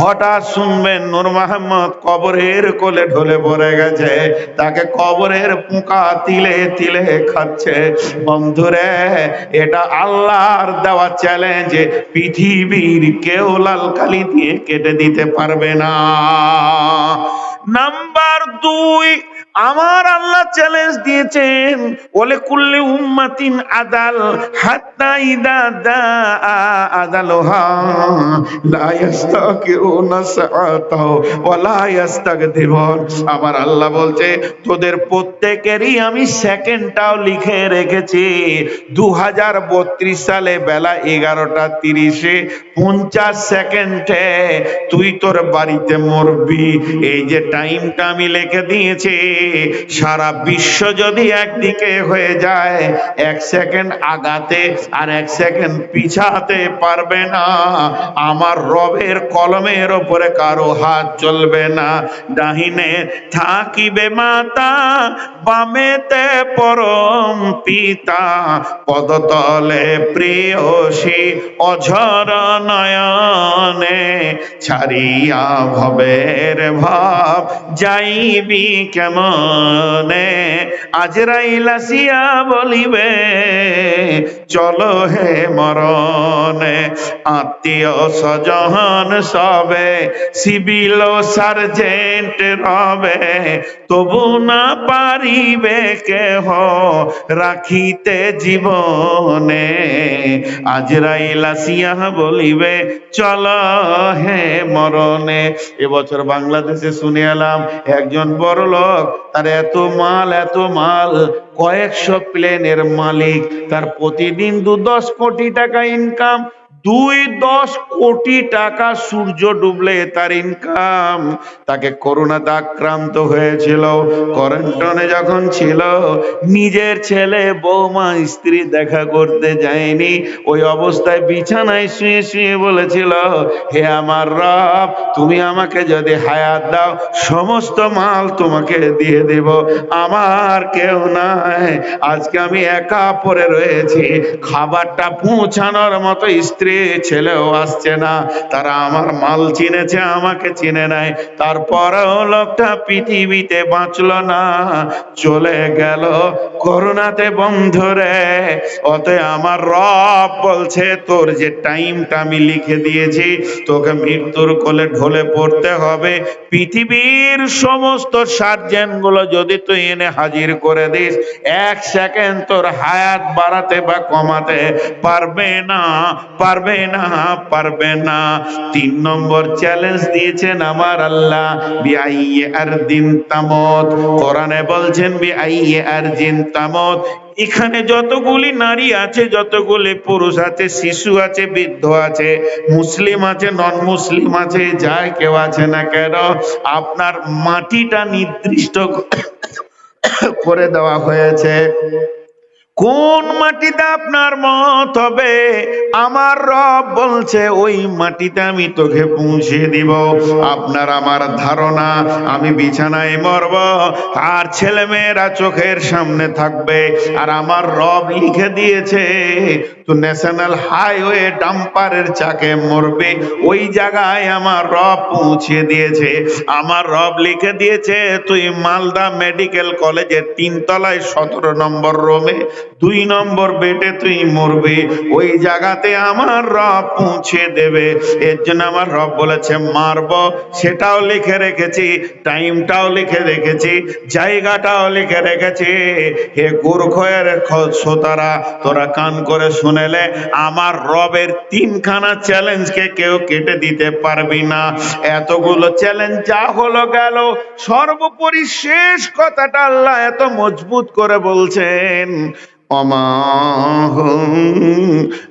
হঠাৎ শুনবেন নূর মাহমদ কবরের কোলে ঢলে পড়ে গেছে। তাকে কবরের পোকা তিলে তিলে খাচ্ছে। বন্ধুরে, এটা আল্লাহর দেওয়া চ্যালেঞ্জ পৃথিবীর কেউ লাল কালি দিয়ে কেটে দিতে পারবে না। নাম্বার দুই আমার আল্লাহ চ্যালেঞ্জ দিয়েছেন ওলে কুল্লি উম্মাতিন আদাল, হাত্তা ইদা দা আদালুহা, লা সাআতাও ওয়া লা ইস্তাকদিরুন আমার আল্লাহ বলছে, তোদের প্রত্যেকেরই আমি সেকেন্ডটাও লিখে রেখেছি। দু হাজার বত্রিশ সালে বেলা এগারোটা তিরিশে, পঞ্চাশ সেকেন্ডে তুই তোর বাড়িতে মরবি। এই যে টাইমটা আমি লিখে দিয়েছি সারা বিশ্ব যদি একদিকে হয়ে যায়, এক সেকেন্ড আগাতে আর এক সেকেন্ড পিছাতে পারবে না। আমার রবের কলমের ওপরে কারও হাত চলবে না। ডাহিনে থাকিবে মাতা, বামেতে পরম পিতা। পদতলে প্রিয়সী অঝর নয়নে ছাড়িয়া ভবের ভাব। যাইবি কেমনে আজরাইল আসিয়া বলিবে, চলো হে মরণে। আত্মীয় স্বজন সবে, সিভিল সার্জেন্ট রবে, তবু না পারিবে কেহ রাখিতে জীবনে। আজরাইল আসিয়া বলিবে, চল হে মরণে। এবছর বাংলাদেশে শুনে এলাম, একজন বড় লোক তার এত মাল এত মাল, কয়েকশো প্লেনের মালিক। তার প্রতিদিন দু দশ কোটি টাকা ইনকাম দুই দশ কোটি টাকা সূর্য ডুবলে তার ইনকাম তাকে করোনাতে আক্রান্ত হয়েছিল। কোয়ারেন্টাইনে যখন ছিল, নিজের ছেলে, বৌমা, স্ত্রী দেখা করতে যায়নি। ওই অবস্থায় বিছানায় শুয়ে শুয়ে বলেছিল, হে আমার রব, তুমি আমাকে যদি হায়াত দাও, সমস্ত মাল তোমাকে দিয়ে দেব। আমার কেউ নাই। আজকে আমি একা পড়ে রয়েছি। খাবারটা পৌঁছানোর মতো স্ত্রী ছেলেও আসছে না। তারা আমার মাল চিনেছে, আমাকে চিনে নাই। তারপরেও লোকটা পৃথিবীতে বাঁচলো না, চলে গেল করোনাতে বন্ধুরে। অতএব আমার রব বলছে, তোর যে টাইমটা আমি লিখে দিয়েছি, তোকে মৃত্যুর কোলে ঢলে পড়তে হবে। পৃথিবীর সমস্ত সার্জেনগুলো যদি তুই এনে হাজির করে দিস, এক সেকেন্ড তোর হায়াত বাড়াতে বা কমাতে পারবে না পারবে না পারবে না। তিন নম্বর চ্যালেঞ্জ দিয়েছেন আমার আল্লাহ, বিআইয়ে আর দিন তামত। কোরআনে বলছেন, বিআইয়ে আর দিন তামত। এখানে যতগুলি নারী আছে, যতগুলি পুরুষ আছে, শিশু আছে, বৃদ্ধ আছে, মুসলিম আছে নন মুসলিম আছে, যাই কেউ আছে না কেন, আপনার মাটিটা নির্দিষ্ট করে দেওয়া হয়েছে। কোন মাটিতে আপনার মত হবে? আমার রব বলছে, ওই মাটিতে আমি তোকে পৌঁছে দিব। আপনার আমার ধারণা, আমি বিছানায় মরব। আর ছেলেমেয়েরা চোখের সামনে থাকবে। আর আমার রব লিখে দিয়েছে তো ন্যাশনাল হাইওয়ে ডাম্পারের চাকে মরবে। ওই জায়গায় আমার রব পৌঁছে দিয়েছে। আমার রব লিখে দিয়েছে, তুই মালদা মেডিকেল কলেজের তিনতলায় সতেরো নম্বর রোমে, দুই নম্বর বেটে তুই মরবে। ওই জায়গাতে আমার রব পৌঁছে দেবে। এর জন্য আমার রব বলেছে, মারব। সেটাও লিখে রেখেছি টাইমটাও লিখে রেখেছি, জায়গাটাও লিখে রেখেছি। হে গুরখয়ের শ্রোতারা, তোরা কান করে শুনেলে আমার রবের তিনখানা চ্যালেঞ্জকে কেউ কেটে দিতে পারবি না। এতগুলো চ্যালেঞ্জ যা হলো গেল, সর্বোপরি শেষ কথাটা আল্লাহ এত মজবুত করে বলছেন। অমাহুম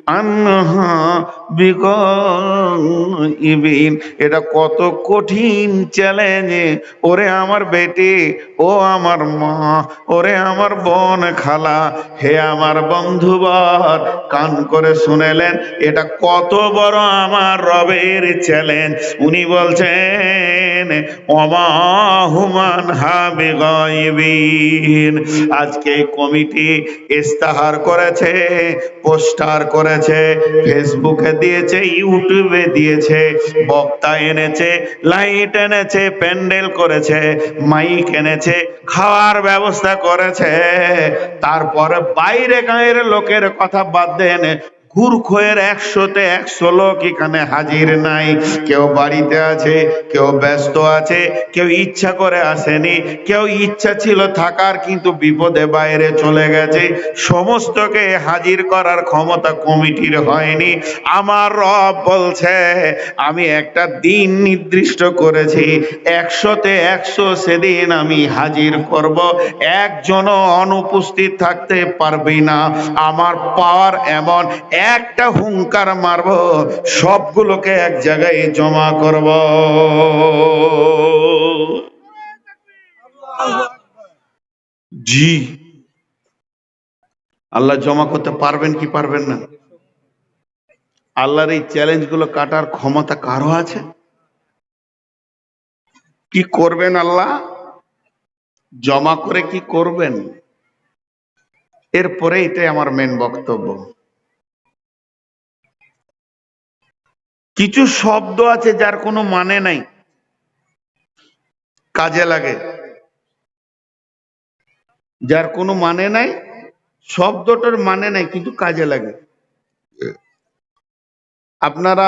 আনহা বিগইবিন এটা কত কঠিন চ্যালেঞ্জ ওরে আমার বেটি, ও আমার মা, ওরে আমার বোন খালা, হে আমার বন্ধুবর, কান করে শুনেলেন, এটা কত বড় আমার রবের চ্যালেঞ্জ উনি বলছেন অমাহুমান হাবে গয়বিন আজকে কমিটি ইস্তাহার করেছে, পোস্টার করেছে, ফেসবুকে দিয়েছে, ইউটিউবে দিয়েছে, বক্তা এনেছে, লাইট এনেছে, প্যান্ডেল করেছে, মাইক এনেছে, খাওয়ার ব্যবস্থা করেছে। তারপর বাইরে গাঁয়ের লোকের কথা বাদ দেন গুরখোয়ের একশোতে একশো লোক এখানে হাজির নাই। কেউ বাড়িতে আছে, কেউ ব্যস্ত আছে, কেউ ইচ্ছা করে আসেনি, কেউ ইচ্ছা ছিল থাকার কিন্তু বিপদে বাইরে চলে গেছে। সমস্তকে হাজির করার ক্ষমতা কমিটির হয়নি। আমার রব বলছে, আমি একটা দিন নির্দিষ্ট করেছি, একশোতে একশো সেদিন আমি হাজির করব। একজনও অনুপস্থিত থাকতে পারবি না। আমার পাওয়ার এমন একটা হুঙ্কার মারব, সবগুলোকে এক জায়গায় জমা করব। জি। আল্লাহ জমা করতে পারবেন কি পারবেন না? আল্লাহর এই চ্যালেঞ্জগুলো কাটার ক্ষমতা কারও আছে? কি করবেন আল্লাহ? জমা করে কি করবেন? এরপরে এটাই আমার মেন বক্তব্য। কিছু শব্দ আছে যার কোনো মানে নাই। কাজে লাগে। যার কোনো মানে নাই, শব্দটার মানে নাই, কিন্তু কাজে লাগে। আপনারা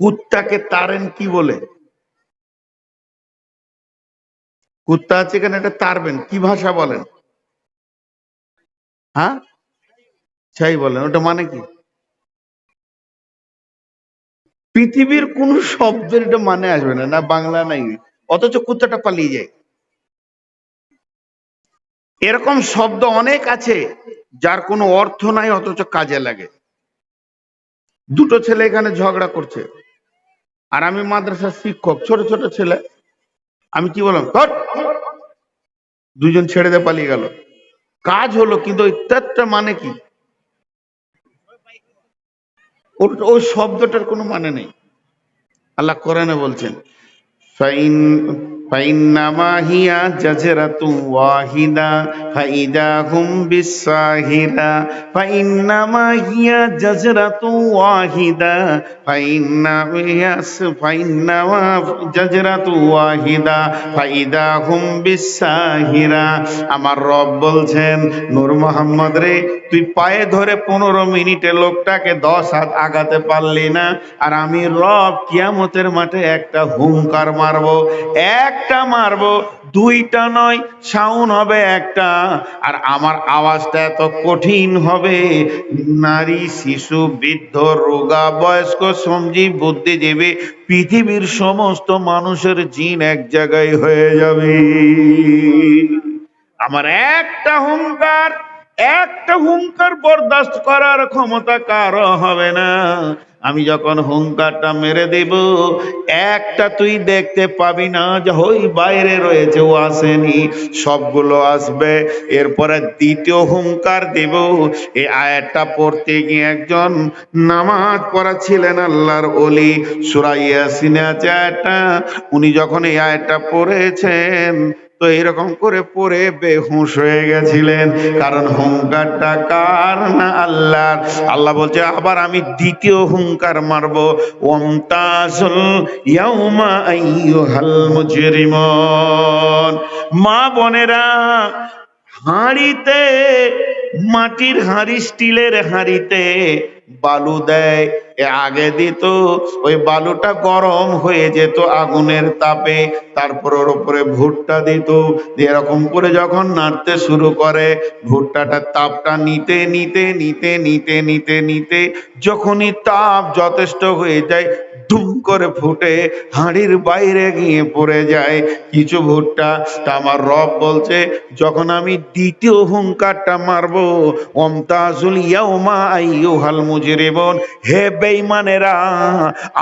কুত্তাকে তারেন কি বলে? কুত্তা আছে এখানে, এটা তারবেন, কি ভাষা বলেন? হ্যাঁ? ছাই বলেন, ওটা মানে কি? পৃথিবীর কোন শব্দের এটা মানে আসবে না না বাংলা নাই অথচ কুত্তাটা পালিয়ে যায়। এরকম শব্দ অনেক আছে, যার কোনো অর্থ নাই, অথচ কাজে লাগে। দুটো ছেলে এখানে ঝগড়া করছে। আর আমি মাদ্রাসার শিক্ষক, ছোট ছোট ছেলে। আমি কি বললাম! দুজন ছেড়ে দিয়ে পালিয়ে গেল। কাজ হলো, কিন্তু ওই মানে কি? ওই শব্দটার কোনো মানে নেই। আল্লাহ কোরআনে বলছেন আমার রব বলছেন, নূর মোহাম্মদ রে, তুই পায়ে ধরে পনেরো মিনিটে লোকটাকে দশ হাত আগাতে পারলি না, আর আমি রব কিয়ামতের মাঠে একটা হুঙ্কার মারবো। একটা মারবো, দুইটা নয়, সাউন হবে একটা। আর আমার আওয়াজটা এত কঠিন হবে। নারী, শিশু, বৃদ্ধ, রোগা, বয়স্ক সঞ্জীব বুদ্ধিজীবী, পৃথিবীর সমস্ত মানুষের জিন এক জায়গায় হয়ে যাবে। আমার একটা হুঙ্কার একটা হুঙ্কার বরদাস্ত করার ক্ষমতা কারও হবে না। আমি যখন হুঙ্কারটা মেরে দেব, একটা তুই দেখতে পাবি না যে ওই বাইরে রয়েছে, ও আসেনি। সবগুলো আসবে। এরপরে দ্বিতীয় হুঙ্কার দেব। এই আয়াতটা পড়তে গিয়ে একজন নামাজ পড়া ছিলেন আল্লাহর অলি সুরাইয়া সিনে আছে আয়াতটা। উনি যখন এই আয়াতটা পড়েছেন তো এরকম করে পরে বেহুশ হয়ে গেছিলেন। কারণ হুঙ্কারটা কার না আল্লাহর? আল্লাহ বলছে, আবার আমি দ্বিতীয় হুঙ্কার মারবো। ওমতাজুল ইয়াউমা মা বোনেরা, হাঁড়িতে, মাটির হাঁড়ি, স্টিলের হাঁড়িতে বালু দেয়। আগে দিত, ওই বালুটা গরম হয়ে যেত আগুনের তাপে, তারপর ওর উপরে ভুট্টা দিত। এরকম করে যখন নাড়তে শুরু করে ভুট্টাটার তাপটা নিতে নিতে নিতে নিতে নিতে নিতে, যখনই তাপ যথেষ্ট হয়ে যায় ধুম করে ফুটে, হাঁড়ির বাইরে গিয়ে পড়ে যায়। কিছু ভুট্টা, তা আমার রব বলছে, যখন আমি দ্বিতীয় হুঙ্কারটা মারবো অমতাজুল ইয়াউমা আইয়ুহাল মুজরিমুন। হে বেঈমানেরা,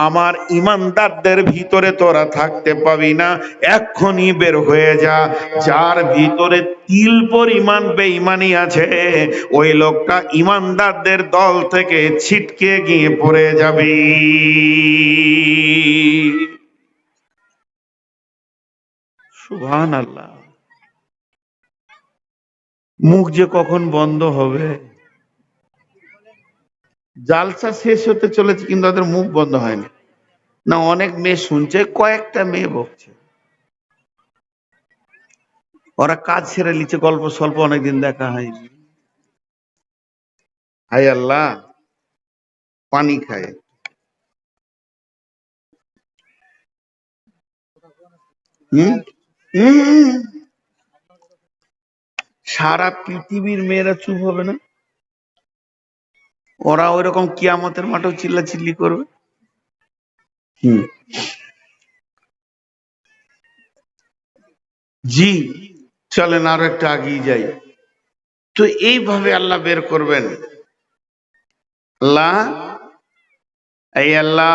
আমার ইমানদারদের ভিতরে তোরা থাকতে পাবি না, এক্ষুনি বের হয়ে যা। যার ভিতরে তিল পরিমাণ বেঈমানি আছে, ওই লোকটা ইমানদারদের দল থেকে ছিটকে গিয়ে পড়ে যাবে। সুবহান আল্লাহ মুখ যে কখন বন্ধ হবে? জালসা শেষ হতে চলেছে কিন্তু ওদের মুখ বন্ধ হয়নি। না, অনেক মেয়ে শুনছে, কয়েকটা মেয়ে বকছে। ওরা কাজ ছেড়ে নিচ্ছে, গল্প স্বল্প অনেকদিন দেখা হয়নি। হাই আল্লাহ, পানি খায় হুম হুম। সারা পৃথিবীর মেয়েরা চুপ হবে না? ওরা ওই রকম কিয়ামতের মাঠেও চিল্লা চিল্লি করবে জি, চলেন আরও একটু আগিয়ে যাই। তো এইভাবে আল্লাহ বের করবেন। আল্লাহ, এই আল্লাহ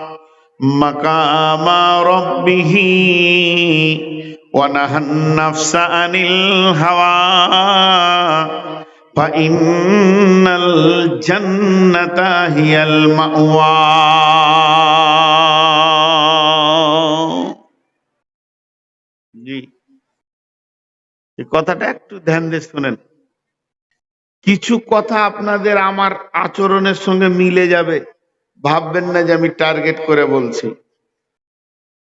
مقام ربه ونهى النفس عن الهوى فإن الجنة هي المأوى জি এই কথাটা একটু ধ্যান দিয়ে শুনেন কিছু কথা আপনাদের আমার আচরণের সঙ্গে মিলে যাবে ভাববেন না যে আমি টার্গেট করে বলছি।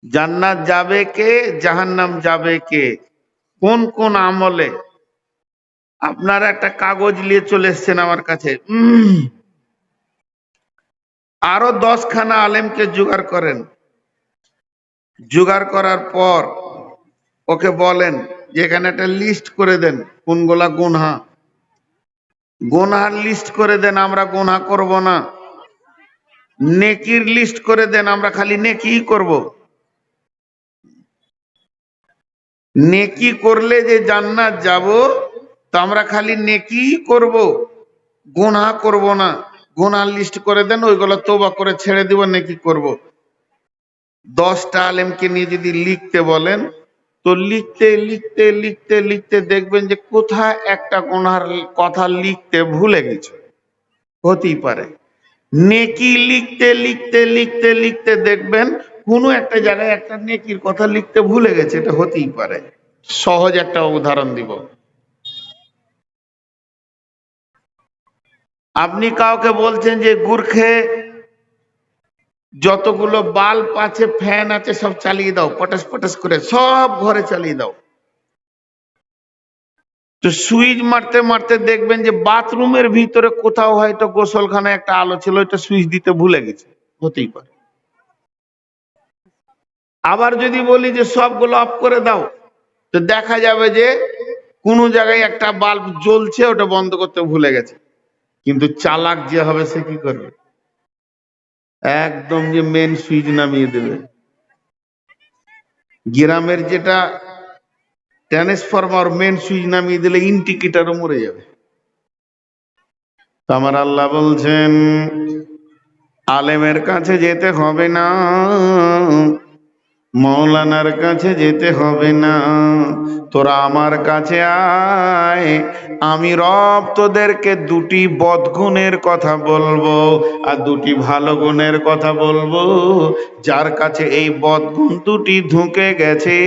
জান্নাত যাবে কে? জাহান্নাম যাবে কে? কোন কোন আমলে? আপনারা একটা কাগজ নিয়ে চলে এসছেন আমার কাছে। আরও দশখানা আলেমকে জোগাড় করেন। জোগাড় করার পর ওকে বলেন যে এখানে একটা লিস্ট করে দেন, কোনগুলা গুনহা। গুনহার লিস্ট করে দেন, আমরা গুনহা করব না। নেকির লিস্ট করে দেন, আমরা খালি নেকি করব। নেকি করলে যে জান্নাত যাব, তো আমরা খালি নেকি করব, গুনাহ করব না। গুনার লিস্ট করে দেন, ওইগুলো তোবা করে ছেড়ে দিব, নেকি করব। দশটা আলেমকে নিয়ে যদি লিখতে বলেন, তো লিখতে লিখতে লিখতে লিখতে দেখবেন যে কোথায় একটা গুনার কথা লিখতে ভুলে গেছে। হতেই পারে। নেকি লিখতে লিখতে লিখতে লিখতে দেখবেন কোনো একটা জায়গায় একটা নেকির কথা লিখতে ভুলে গেছে, এটা হতেই পারে। সহজ একটা উদাহরণ দিব। আপনি কাউকে বলছেন যে, গুর্খে, যতগুলো বাল্ব আছে, ফ্যান আছে, সব চালিয়ে দাও পটাস পটাস করে, সব ঘরে চালিয়ে দাও। তো সুইচ মারতে মারতে দেখবেন যে বাথরুমের ভিতরে কোথাও হয়তো গোসলখানায় একটা আলো ছিল, ওইটা সুইচ দিতে ভুলে গেছে। হতেই পারে। আবার যদি বলি যে সবগুলো অফ করে দাও, তো দেখা যাবে যে কোনো জায়গায় একটা বাল্ব জ্বলছে, ওটা বন্ধ করতে ভুলে গেছে। কিন্তু চালাক যে হবে, সে কি করবে? একদম যে মেন সুইচ নামিয়ে দেবে। গ্রামের যেটা ট্রান্সফরমার মেন সুইচ নামিয়ে দিলে ইন্ডিকেটারও মরে যাবে। আমার আল্লাহ বলছেন, আলেমের কাছে যেতে হবে না। মৌলানার কাছে যেতে হবে না। তোরা আমার কাছে আয়। আমি রব তোদেরকে দুটি বদগুণের কথা বলব আর দুটি ভালো গুণের কথা বলব। যার কাছে এই বদগুণ দুটি ঢুকে গেছে,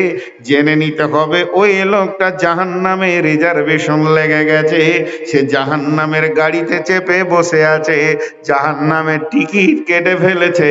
জেনে নিতে হবে ওই লোকটা জাহান নামে রিজার্ভেশন লেগে গেছে। সে জাহান নামের গাড়িতে চেপে বসে আছে জাহান নামের টিকিট কেটে ফেলেছে।